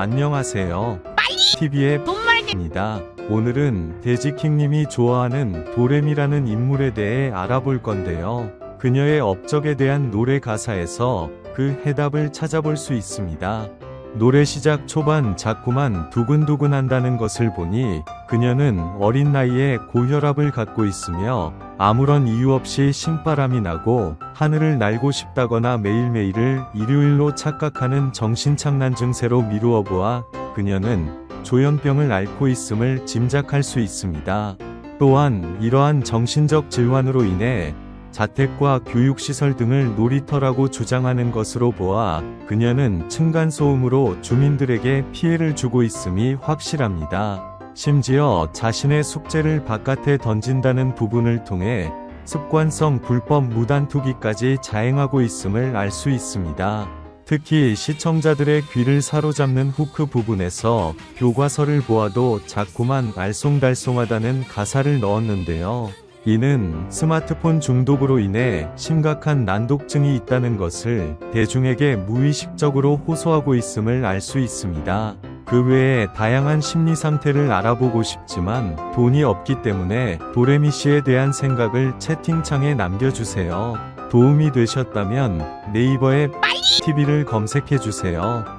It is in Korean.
안녕하세요. TV의 입니다. 오늘은 데지킹님이 좋아하는 도레미라는 인물에 대해 알아볼 건데요. 그녀의 업적에 대한 노래 가사에서 그 해답을 찾아볼 수 있습니다. 노래 시작 초반 자꾸만 두근두근 한다는 것을 보니 그녀는 어린 나이에 고혈압을 갖고 있으며 아무런 이유 없이 신바람이 나고 하늘을 날고 싶다거나 매일매일을 일요일로 착각하는 정신착란 증세로 미루어 보아 그녀는 조현병을 앓고 있음을 짐작할 수 있습니다. 또한 이러한 정신적 질환으로 인해 자택과 교육시설 등을 놀이터라고 주장하는 것으로 보아 그녀는 층간소음으로 주민들에게 피해를 주고 있음이 확실합니다. 심지어 자신의 숙제를 바깥에 던진다는 부분을 통해 습관성 불법 무단 투기까지 자행하고 있음을 알 수 있습니다. 특히 시청자들의 귀를 사로잡는 후크 부분에서 교과서를 보아도 자꾸만 알쏭달쏭하다는 가사를 넣었는데요. 이는 스마트폰 중독으로 인해 심각한 난독증이 있다는 것을 대중에게 무의식적으로 호소하고 있음을 알 수 있습니다. 그 외에 다양한 심리 상태를 알아보고 싶지만 돈이 없기 때문에 도레미 씨에 대한 생각을 채팅창에 남겨주세요. 도움이 되셨다면 네이버에 TV를 검색해주세요.